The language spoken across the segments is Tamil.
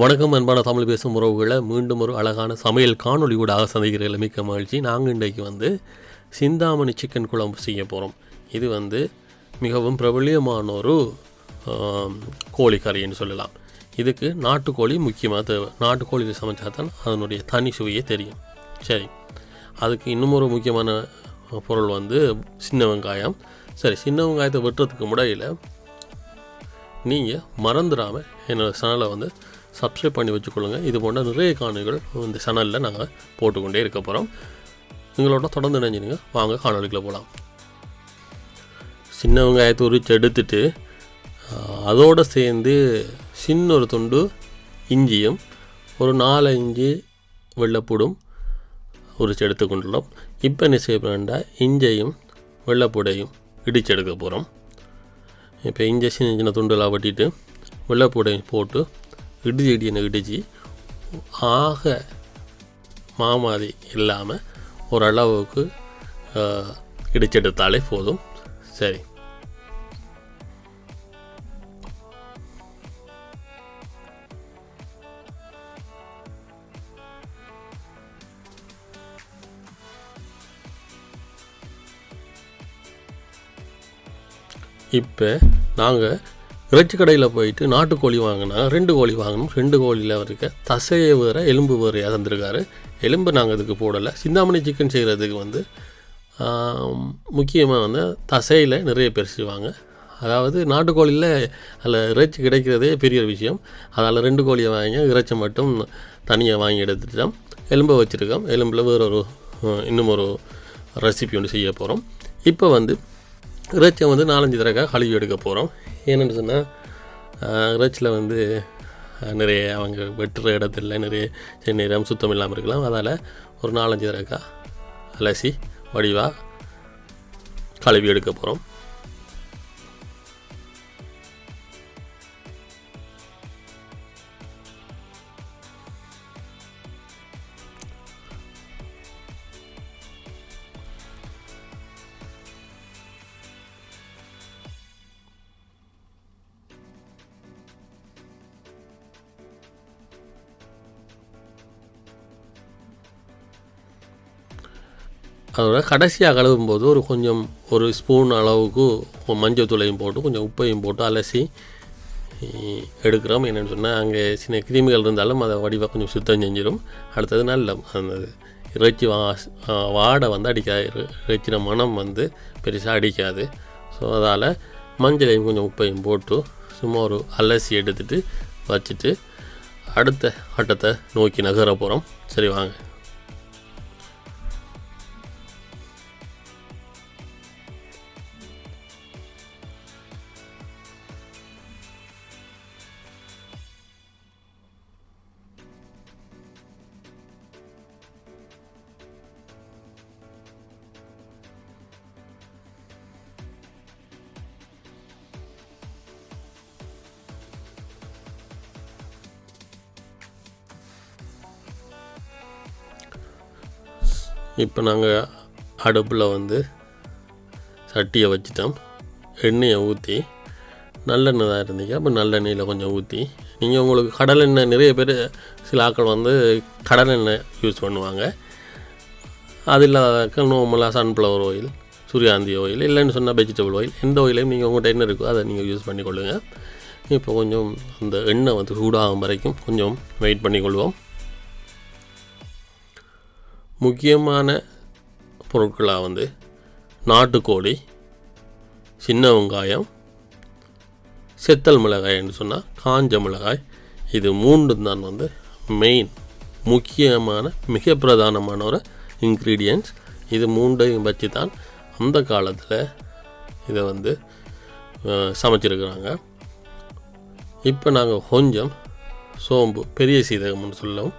வணக்கம் அன்பான தமிழ் பேசும் உறவுகளை. மீண்டும் ஒரு அழகான சமையல் காணொளி ஊடாக சந்திக்கிறதில் மிக்க மகிழ்ச்சி. நாங்கள் இன்றைக்கு வந்து சிந்தாமணி சிக்கன் குழம்பு செய்ய போகிறோம் இது வந்து மிகவும் பிரபலியமான ஒரு ஆம், கோழிக்கறின்னு சொல்லலாம். இதுக்கு நாட்டுக்கோழி முக்கியமாக தேவை. நாட்டுக்கோழியில் சமைச்சா தான் அதனுடைய தனி சுவையே தெரியும். சரி. அதுக்கு இன்னும் ஒரு முக்கியமான பொருள் வந்து சின்ன வெங்காயம். சரி சின்ன வெங்காயத்தை வெட்டுறதுக்கு முடையில் நீங்கள் மறந்துடாமல் என்னோடய சேனலை வந்து சப்ஸ்கிரைப் பண்ணி வச்சுக்கொள்ளுங்க. இது போன்ற நிறைய காணொலிகள் இந்த சேனலில் நாங்கள் போட்டுக்கொண்டே இருக்க போகிறோம் எங்களோட தொடர்ந்து நினைஞ்சிருங்க வாங்க காணொலிக்குள்ள போகலாம் சின்ன வெங்காயத்தை உரிச்சு எடுத்துட்டு அதோடு சேர்ந்து சின்ன ஒரு துண்டு இஞ்சியும் ஒரு நாலு இஞ்சி வெள்ளைப்பூடும் உரிச்சு எடுத்துக்கொண்டுள்ளோம். இப்போ என்ன செய்ய வேண்டாம் இஞ்சையும் வெள்ளைப்பூடையும் இடிச்சு எடுக்க போகிறோம் இப்போ இஞ்சி சின்ன சின்ன துண்டெல்லாம் வெட்டிட்டு வெள்ளைப்பூடையும் போட்டு இடிச்சு இடின்னு இடிச்சு ஆக மாமாதி இல்லாமல் ஓரளவுக்கு இடிச்செடுத்தாலே போதும். சரி. இப்போ நாங்கள் இறைச்சி கடையில் போயிட்டு நாட்டுக்கோழி வாங்கினா ரெண்டு கோழி வாங்கணும். ரெண்டு கோழியில் இருக்க தசையை வேறு எலும்பு வேறு இறந்துருக்காரு எலும்பு நாங்கள் இதுக்கு போடலை. சிந்தாமணி சிக்கன் செய்கிறதுக்கு வந்து முக்கியமாக வந்து தசையில் நிறைய பேர் செய்வாங்க. அதாவது நாட்டுக்கோழியில் அதில் இறைச்சி கிடைக்கிறதே பெரிய ஒரு விஷயம். அதால் ரெண்டு கோழியை வாங்கி இறைச்சி மட்டும் தனியாக வாங்கி எடுத்துட்டோம். எலும்பை வச்சுருக்கோம். எலும்பில் வேற ஒரு இன்னும் ஒரு ரெசிபி ஒன்று செய்ய போகிறோம் இப்போ வந்து இறைச்சியை வந்து நாலஞ்சு தடவை கழுவி எடுக்க போகிறோம் ஏன்னு சொன்னால் இறைச்சியில் வந்து நிறைய அவங்க வெட்டுற இடத்துல நிறைய சென்னை நேரம் சுத்தம் இல்லாமல் இருக்கலாம். அதால் ஒரு நாலஞ்சு தடவை அலசி வடிவாக கழுவி எடுக்க போகிறோம் அதோட கடைசியாக கழுவும் போது ஒரு கொஞ்சம் ஒரு ஸ்பூன் அளவுக்கு மஞ்சள் தூளையும் போட்டு கொஞ்சம் உப்பையும் போட்டு அலசி எடுக்கிறோம். என்னென்னு சொன்னால் அங்கே சின்ன கிருமிகள் இருந்தாலும் அதை வடிவாக கொஞ்சம் சுத்தம் செஞ்சிடும். அடுத்தது நல்ல அந்த இறைச்சி வா வாடை வந்து அடிக்காது இறைச்சின மனம் வந்து பெருசாக அடிக்காது. ஸோ அதால் மஞ்சளையும் கொஞ்சம் உப்பையும் போட்டு சும்மா ஒரு அலசி எடுத்துட்டு வச்சுட்டு அடுத்த ஆட்டத்தை நோக்கி நகர போகிறோம் சரி வாங்க. இப்போ நாங்கள் அடுப்பில் வந்து சட்டியை வச்சுட்டோம். எண்ணெயை ஊற்றி நல்லெண்ணெய் தான் இருந்தீங்க. அப்போ நல்லெண்ணெயில் கொஞ்சம் ஊற்றி நீங்கள் உங்களுக்கு கடலெண்ணெய் நிறைய பேர் சில ஆக்கள் வந்து கடலெண்ணெய் யூஸ் பண்ணுவாங்க. அது இல்லாத நார்மலாக சன்ஃப்ளவர் ஆயில் சூரியாந்தி ஆயில் இல்லைன்னு சொன்னால் வெஜிடபிள் ஆயில் எந்த ஆயிலையும் நீங்கள் உங்கள்கிட்ட என்ன இருக்கோ அதை நீங்கள் யூஸ் பண்ணிக்கொள்ளுங்கள் இப்போ கொஞ்சம் அந்த எண்ணெய் வந்து சூடாகும் வரைக்கும் கொஞ்சம் வெயிட் பண்ணிக்கொள்வோம். முக்கியமான பொருட்களாக வந்து நாட்டுக்கோழி சின்ன வெங்காயம் செத்தல் மிளகாய்ன்னு சொன்னால் காஞ்ச மிளகாய். இது மூன்றும் தான் வந்து மெயின் முக்கியமான மிக பிரதானமான ஒரு இன்க்ரீடியன்ட்ஸ் இது மூண்டையும் வச்சு தான் அந்த காலத்தில் இதை வந்து சமைச்சிருக்கிறாங்க. இப்போ நாங்கள் கொஞ்சம் சோம்பு பெரிய சீதகம்னு சொல்லவும்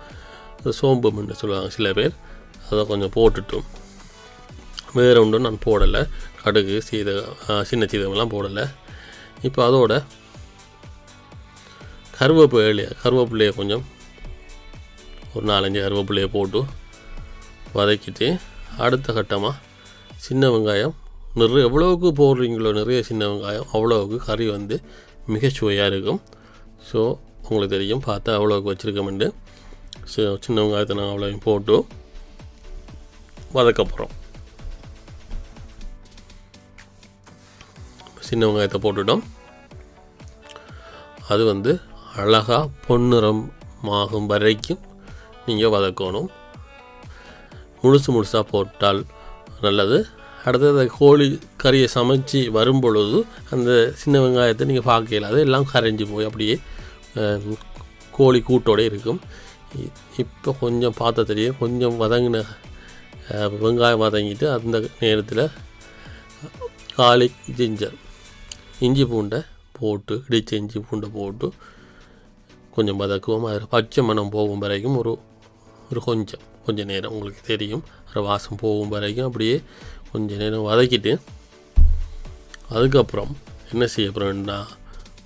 சோம்புன்னு சொல்லுவாங்க சில பேர். அதை கொஞ்சம் போட்டுட்டும். வேறு ஒன்றும் நான் போடலை. கடுகு சீரகம் சின்ன சீரகம்லாம் போடலை. இப்போ அதோட கருவேப்பிலைய கருவேப்பிலையை கொஞ்சம் ஒரு நாலஞ்சு கருவேப்பிலையை போட்டு வதக்கிட்டு அடுத்த கட்டமாக சின்ன வெங்காயம். நிறைய எவ்வளவுக்கு போடுறீங்களோ நிறைய சின்ன வெங்காயம் அவ்வளோவுக்கு கறி வந்து மிக சுவையாக இருக்கும். ஸோ உங்களுக்கு தெரியும் பார்த்தா அவ்வளோக்கு வச்சுருக்கோம்ண்டு ஸோ சின்ன வெங்காயத்தை நாங்கள் அவ்வளோவும் போட்டு வதக்க போகிறோம் சின்ன வெங்காயத்தை போட்டுட்டோம். அது வந்து அழகாக பொன்னிறம் ஆகும் வரைக்கும் நீங்கள் வதக்கணும். முழுசு முழுசாக போட்டால் நல்லது. அடுத்தது கோழி கறியை சமைச்சு வரும்பொழுது அந்த சின்ன வெங்காயத்தை நீங்கள் பார்க்கல அது எல்லாம் கரைஞ்சி போய் அப்படியே கோழி கூட்டோட இருக்கும். இப்போ கொஞ்சம் பார்த்த தெரியும் கொஞ்சம் வதங்கின வெங்காயம் வதங்கிட்டு அந்த நேரத்தில் காலிக் ஜிஞ்சர் இஞ்சி பூண்டை போட்டு இடிச்ச இஞ்சி பூண்டை போட்டு கொஞ்சம் வதக்குவோம். அதில் பச்சை மனம் போகும் வரைக்கும் ஒரு ஒரு கொஞ்சம் கொஞ்சம் நேரம் உங்களுக்கு தெரியும். அது வாசம் போகும் வரைக்கும் அப்படியே கொஞ்சம் நேரம் வதக்கிட்டு அதுக்கப்புறம் என்ன செய்ய போகிறோம்னா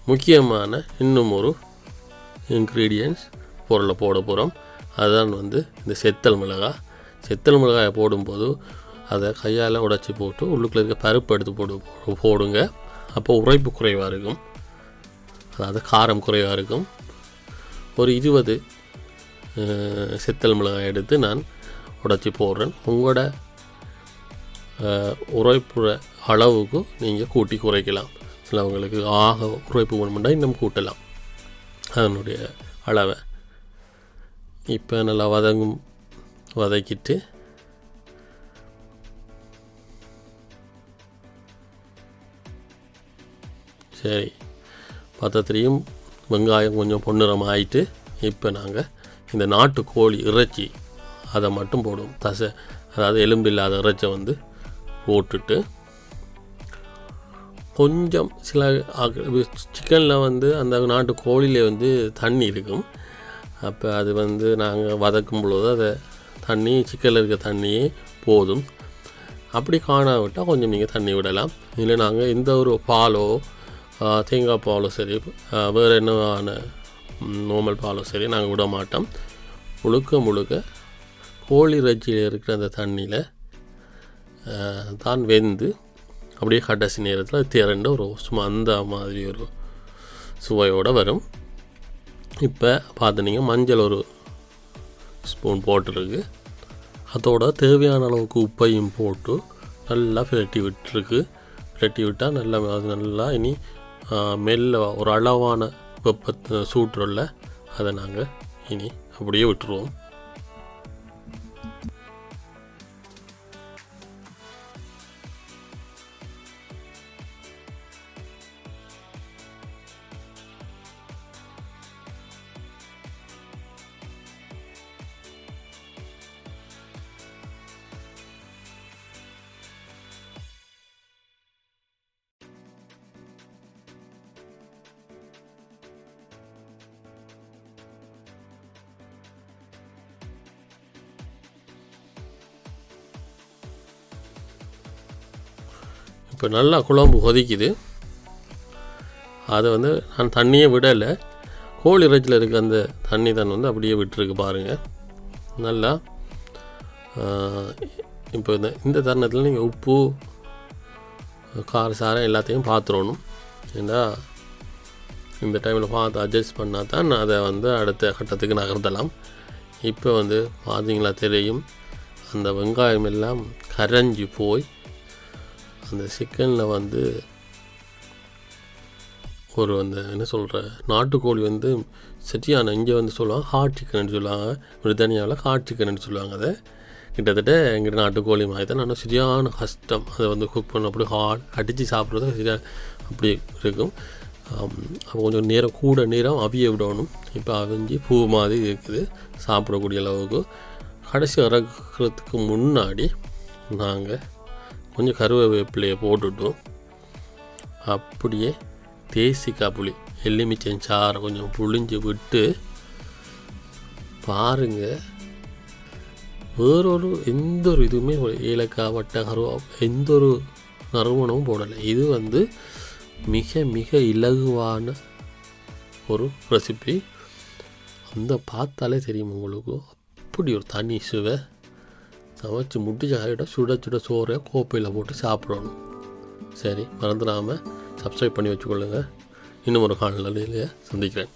முக்கியமான இன்னும் ஒரு இன்க்ரீடியன்ஸ் பொருளை போட போகிறோம் அதுதான் வந்து இந்த செத்தல் மிளகாய் செத்தல் மிளகாயை போடும்போது அதை கையால் உடைச்சி போட்டு உள்ளுக்குள்ள இருக்க பருப்பு எடுத்து போடு போடுங்க. அப்போ உரைப்பு குறைவாக இருக்கும். அதாவது காரம் குறைவாக இருக்கும். ஒரு இருபது செத்தல் மிளகாய் எடுத்து நான் உடைச்சி போடுறேன். உங்களோட உரைப்புற அளவுக்கு நீங்கள் கூட்டி குறைக்கலாம். சிலவங்களுக்கு ஆக உரைப்பு வேணுமெண்டா இன்னும் கூட்டலாம். அதனுடைய அளவை. இப்போ நல்லா வதங்கும் வதக்கிட்டு சரி பத்தத்துலேயும் வெங்காயம் கொஞ்சம் பொன்னிறம் ஆயிட்டு இப்போ நாங்கள் இந்த நாட்டு கோழி இறைச்சி அதை மட்டும் போடுவோம். தசை அதாவது எலும்பு இல்லாத இறைச்சை வந்து போட்டுட்டு கொஞ்சம் சில சிக்கனில் வந்து அந்த நாட்டு கோழியில் வந்து தண்ணி இருக்கும். அப்போ அது வந்து நாங்கள் வதக்கும் பொழுது அதை தண்ணி சிக்கனில் இருக்க தண்ணியே போதும். அப்படி காணாவிட்டால் கொஞ்சம் நீங்கள் தண்ணி விடலாம். இல்லை நாங்கள் எந்த ஒரு பாலோ தேங்காய் பாலோ சரி வேறு என்னவான நார்மல் பாலோ சரி நாங்கள் விட மாட்டோம். முழுக்க முழுக்க கோழி இறைச்சியில் இருக்கிற அந்த தண்ணியில் தான் வெந்து அப்படியே கடைசி நேரத்தில் திரண்டு ஒரு சும்மா அந்த மாதிரி ஒரு சுவையோடு வரும். இப்போ பார்த்தீங்கன்னா மஞ்சள் ஒரு ஸ்பூன் போட்டிருக்கு. அதோட தேவையான அளவுக்கு உப்பையும் போட்டு நல்லா பிரட்டி விட்டுருக்கு. பிரட்டி விட்டால் நல்லா அது நல்லா இனி மெல்ல ஒரு அளவான வெப்ப சூட்டுள்ள அதை நாங்கள் இனி அப்படியே விட்டுருவோம். இப்போ நல்லா குழம்பு கொதிக்குது. அதை வந்து நான் தண்ணியே விடலை. கோழி இறைச்சியில் இருக்க அந்த தண்ணி தான் வந்து அப்படியே விட்டுருக்கு பாருங்கள் நல்லா இப்போ இந்த இந்த தருணத்தில் நீங்கள் உப்பு கார சாரம் எல்லாத்தையும் பார்த்துடணும் ஏன்னா இந்த டைமில் பார்த்து அட்ஜஸ்ட் பண்ணால் தான் அதை வந்து அடுத்த கட்டத்துக்கு நகர்த்தலாம். இப்போ வந்து பார்த்தீங்களா தெரியும். அந்த வெங்காயம் எல்லாம் கரைஞ்சி போய் அந்த சிக்கனில் வந்து ஒரு அந்த என்ன சொல்கிற நாட்டுக்கோழி வந்து சரியான இங்கே வந்து சொல்லுவாங்க ஹாட் சிக்கன் சொல்லுவாங்க பிரித்தானியாவில் ஹாட் சிக்கன் சொல்லுவாங்க அதை. கிட்டத்தட்ட எங்கிட்ட நாட்டுக்கோழி மாதிரி தான். ஆனால் சரியான கஷ்டம். அதை வந்து குக் பண்ண அப்படி ஹாட் அடித்து சாப்பிட்றது சரியான அப்படி இருக்கும். அப்போ கொஞ்சம் நேரம் கூட நேரம் அவிய விடணும். இப்போ அவிஞ்சு பூ மாதிரி இருக்குது. சாப்பிடக்கூடிய அளவுக்கு. கடைசி இறக்குறதுக்கு முன்னாடி நாங்கள் கொஞ்சம் கருவேப்பிலையை போட்டுட்டும். அப்படியே தேசிக்காய் புளி எலுமிச்சம் சாறை கொஞ்சம் புளிஞ்சு விட்டு பாருங்கள் வேறொரு எந்த ஒரு இதுவுமே ஏலக்காய் வட்டை கருவா எந்த ஒரு நறுமணமும் போடலை. இது வந்து மிக மிக இலகுவான ஒரு ரெசிபி அந்த பார்த்தாலே தெரியும் உங்களுக்கு. அப்படி ஒரு தனி சுவை. சமைச்சு முட்டி காயோட சுட சுட சோறை கோப்பையில் போட்டு சாப்பிடணும். சரி மறந்துடாமல் சப்ஸ்கிரைப் பண்ணி வச்சுக்கொள்ளுங்க. இன்னும் ஒரு காலநிலையிலேயே சந்திக்கிறேன்.